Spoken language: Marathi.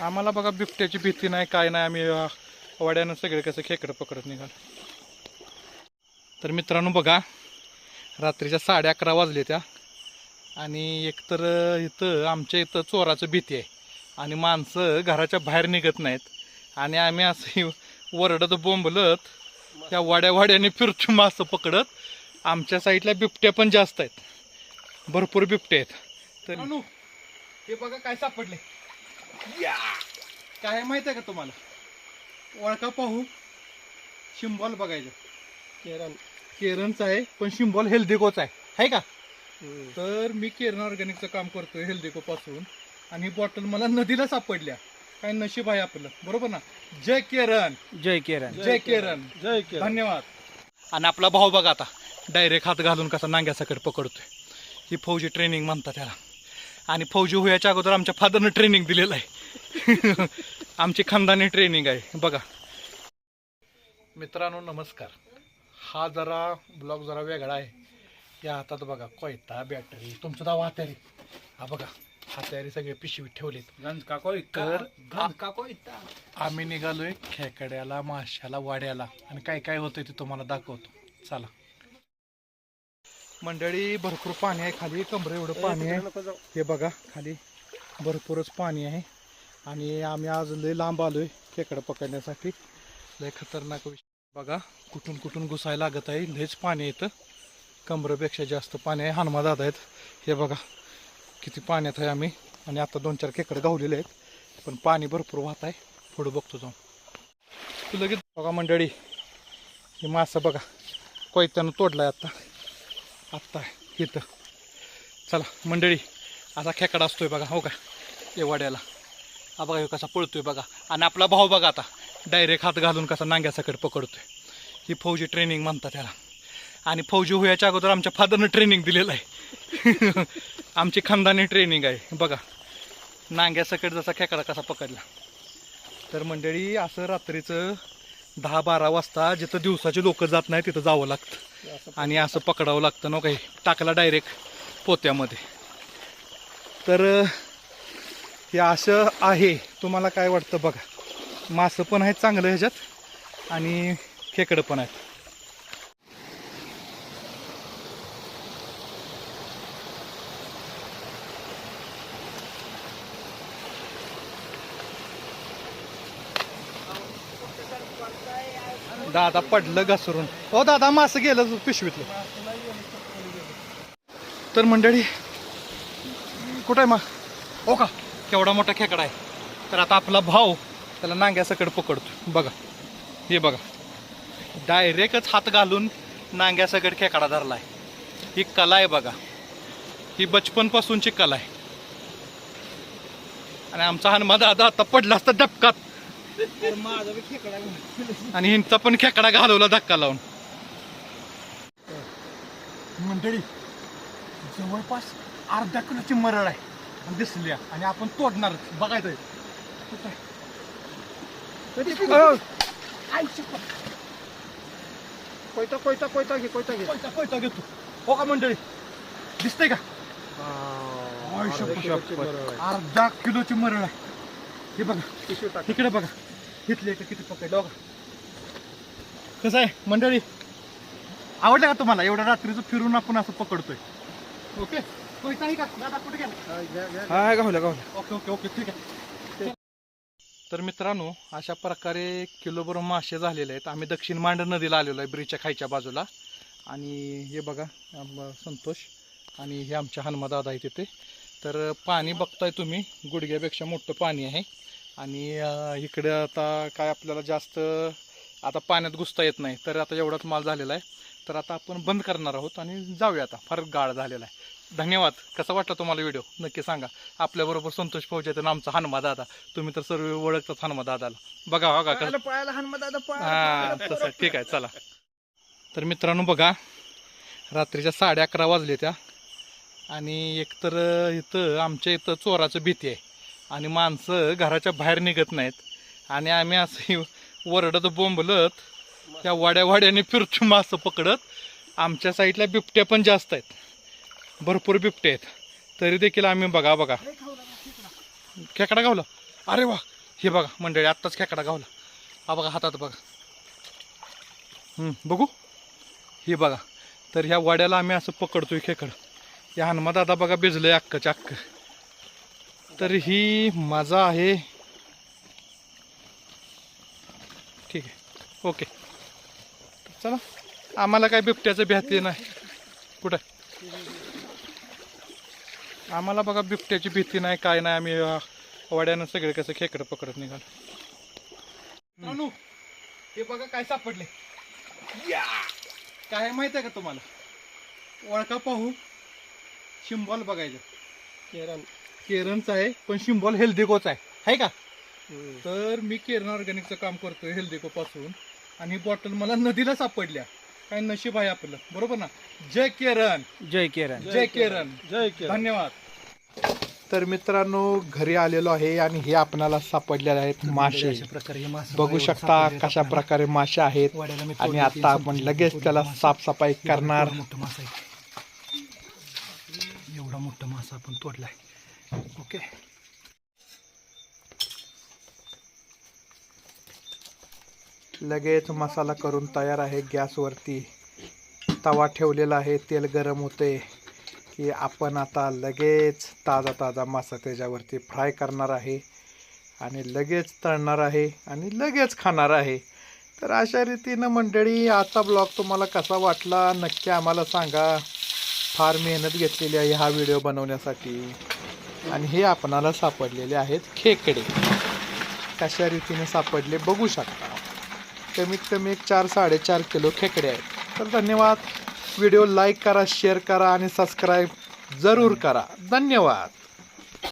आम्हाला बघा बिबट्याची भीती नाही काय नाही आम्ही वड्यानं सगळे कसं खेकडं पकडत निघाल. तर मित्रांनो बघा रात्रीच्या साडे अकरा वाजले त्या. आणि एकतर इथं आमच्या इथं चोराचं भीती आहे. आणि माणसं घराच्या बाहेर निघत नाहीत. आणि आम्ही असं वरडत बोंबलत त्या वाड्या वाड्याने फिरतो मासं पकडत. आमच्या साईडला बिबट्या पण जास्त आहेत. भरपूर बिबटे आहेत. तर हे बघा काय सापडले काय माहीत आहे का तुम्हाला? ओळखा पाहू. शिंबॉल बघायचं. केरन. केरनचा आहे पण शिंबॉल हेल्दीकोचा आहे. आहे का? तर मी केरन ऑर्गॅनिकचं काम करतोय हेल्दीको पासून आणि ही बॉटल मला नदीला सापडल्या. काय नशीब आहे आपलं. बरोबर ना? जय केरन. जय किरण जय केरन. जय धन्यवाद. आणि आपला भाऊ बघा आता. डायरेक्ट हात घालून कसा नांग्यासकट पकडतोय. ही फौजी ट्रेनिंग म्हणतात त्याला. आणि फौजी होयाच्या अगोदर आमच्या फादरनं ट्रेनिंग दिलेलं आहे. आमची खानदानी ट्रेनिंग आहे. बघा. मित्रांनो नमस्कार. हा जरा ब्लॉग जरा वेगळा आहे. या हातात बघा कोयता बॅटरी तुमचं दावा हात्यारी हा बघा हात्यारी सगळे पिशवीत ठेवलेत. गंज का कोई तर आम्ही निघालोय खेकड्याला माशाला वाड्याला. आणि काय काय होतंय ते तुम्हाला दाखवतो. चला. मंडळी भरपूर पाणी आहे खाली. कमरे एवढं पाणी आहे. हे बघा खाली भरपूरच पाणी आहे. आणि आम्ही आज लय लांब आलोय खेकडं पकडण्यासाठी. लय खतरनाक विषय. बघा कुठून कुठून घुसायला लागत आहे. लयच पाणी येतं कमरेपेक्षा जास्त पाणी आहे. हनुमा दादा आहेत. हे बघा किती पाण्यात आहे आम्ही. आणि आता दोन चार खेकडे गावलेले आहेत. पण पाणी भरपूर वाहत आहे. पुढं बघतो जाऊन. लगेच बघा मंडळी. हे मासं बघा. कोयत्यानं तोडलाय आता. आत्ता इथं. चला मंडळी असा खेकडा असतोय बघा हो का? ये वाड्याला. हा बघा ह्यो कसा पळतोय बघा. आणि आपला भाऊ बघा आता डायरेक्ट हात घालून कसा नांग्यासकट पकडतोय. ही फौजी ट्रेनिंग म्हणतात त्याला. आणि फौजी होयाच्या अगोदर आमच्या फादरनं ट्रेनिंग दिलेलं आहे. आमची खानदानी ट्रेनिंग आहे. बघा नांग्यासकट जसा खेकडा कसा पकडला. तर मंडळी असं रात्रीचं दहा बारा वाजता जिथं दिवसाचे लोक जात नाही तिथं जावं लागतं. आणि असं पकडावं लागतं ना काही. टाकला डायरेक्ट पोत्यामध्ये. तर हे असं आहे. तुम्हाला काय वाटतं बघा. मासं पण आहेत चांगलं ह्याच्यात आणि खेकडं पण आहेत. दादा पडलं घसरून. हो दादा मासं गेलं पिशवीतलं. तर मंडळी कुठं आहे मा? हो का? केवढा मोठा खेकडा आहे. तर आता आपला भाऊ त्याला नांग्यासकड पकडतो. बघा. हे बघा. डायरेक्टच हात घालून नांग्यासकड खेकडा धरला आहे ही कला आहे बघा. ही बचपनपासूनची कला आहे. आणि आमचा हनुमा दादा आता पडला असता डबकात माझा बी खेकडा आणि हिंचा पण खेकडा घालवला धक्का लावून. मंडळी जवळपास अर्धा किलोची मरळ आहे. आणि दिसली. आणि आपण तोडणार बघायचं कोयता कोयता कोयता घे कोयता घे. कोयता कोयता घेतो. हो का मंडळी? दिसतंय का. अर्धा किलोची मरळ आहे. हे बघा. इकडे बघा. घेतली का किती पकडलं? बघा कसं आहे मंडळी? आवडलं का तुम्हाला? एवढ्या रात्रीचं फिरून आपण असं पकडतोय. ओके? आहे का? दादा कुठे गेला? हा गावला गावला ओके ओके ओके ठीक आहे. तर मित्रांनो अशा प्रकारे किलोभर मासे झालेले आहेत. आम्ही दक्षिण मांड नदीला आलेलो आहे ब्रिजच्या खायच्या बाजूला. आणि हे बघा संतोष आणि हे आमच्या हनुमादादा आहे तिथे. तर पाणी बघताय तुम्ही गुडघ्यापेक्षा मोठं पाणी आहे. आणि इकडे आता काय आपल्याला जास्त आता पाण्यात घुसता येत नाही. तर आता एवढाच माल झालेला आहे. तर आता आपण बंद करणार आहोत आणि जाऊया आता. फार गाळ झालेला आहे. धन्यवाद. कसा वाटला तुम्हाला व्हिडिओ? नक्की सांगा. आपल्याबरोबर संतोष फौज आहे आमचा हनुमा दादा. तुम्ही तर सर्व ओळखतात हनुमा दादाला. बघा बघा दादा हा तसं ठीक आहे चला. तर मित्रांनो बघा रात्रीच्या साडे अकरा वाजले त्या. आणि एकतर इथं आमच्या इथं चोराचं भीती आहे. आणि माणसं घराच्या बाहेर निघत नाहीत. आणि आम्ही असं वरडत बोंबलत त्या वाड्या वाड्याने फिरतो मासं पकडत. आमच्या साईडला बिबट्या पण जास्त आहेत. भरपूर बिबटे आहेत. तरी देखील आम्ही बघा बघा. खेकडा गावला. अरे वा! हे बघा मंडळी आत्ताच खेकडा गावला. हा बघा हातात बघा. बघू. हे बघा. तर ह्या वाड्याला आम्ही असं पकडतोय खेकड. या हनुमादादा बघा भिजलंय अक्कच्या अक्क तर ही माझा आहे. ठीक आहे. ओके. चला. आम्हाला काय बिबट्याचं भ्याती नाही कुठं? आम्हाला बघा बिबट्याची भीती नाही काय नाही. आम्ही वड्यानं वाड्यानं सगळे कसं खेकडं पकडत निघाल. हे बघा काय सापडले. या! काय माहीत आहे का तुम्हाला? ओळखा पाहू. शिंबॉल बघायचं. केरन. केरनचा आहे पण शिंबॉल हेल्दीकोचा आहे. आहे का? तर मी केरन ऑर्गॅनिकचं काम करतोय हेल्दीको पासून आणि ही बॉटल मला नदीला सापडल्या. काय नशीब आहे आपलं. बरोबर ना? जय केरन. जय केरन. जय केरन. जय केरन. धन्यवाद. तर मित्रांनो घरी आलेलो आहे आणि हे आपणाला सापडलेले आहेत मासे. प्रकारे हे मासे बघू शकता कशा. प्रकारे मासे आहेत. आणि आता आपण लगेच त्याला. साफसफाई करणार मोठा मासा आहे. एवढा मोठा मासा आपण तोडलाय. ओके लगेच मसाला करून तयार आहे गॅसवरती. तवा ठेवलेला आहे तेल गरम होते की आपण आता लगेच ताजा ताजा मासा त्याच्यावरती फ्राय करणार आहे आणि लगेच तळणार आहे आणि लगेच खाणार आहे. तर अशा रीतीनं मंडळी आजचा ब्लॉग तुम्हाला कसा वाटला नक्की आम्हाला सांगा. फार मेहनत घेतलेली आहे हा व्हिडिओ बनवण्यासाठी. आणि हे आपणाला सापडलेले आहेत खेकडे. कशा रीतीने सापडले बघू शकता. कमीत कमी एक चार साडेचार किलो खेकडे आहेत. तर धन्यवाद. व्हिडिओ लाईक करा शेअर करा आणि सबस्क्राईब जरूर करा. धन्यवाद.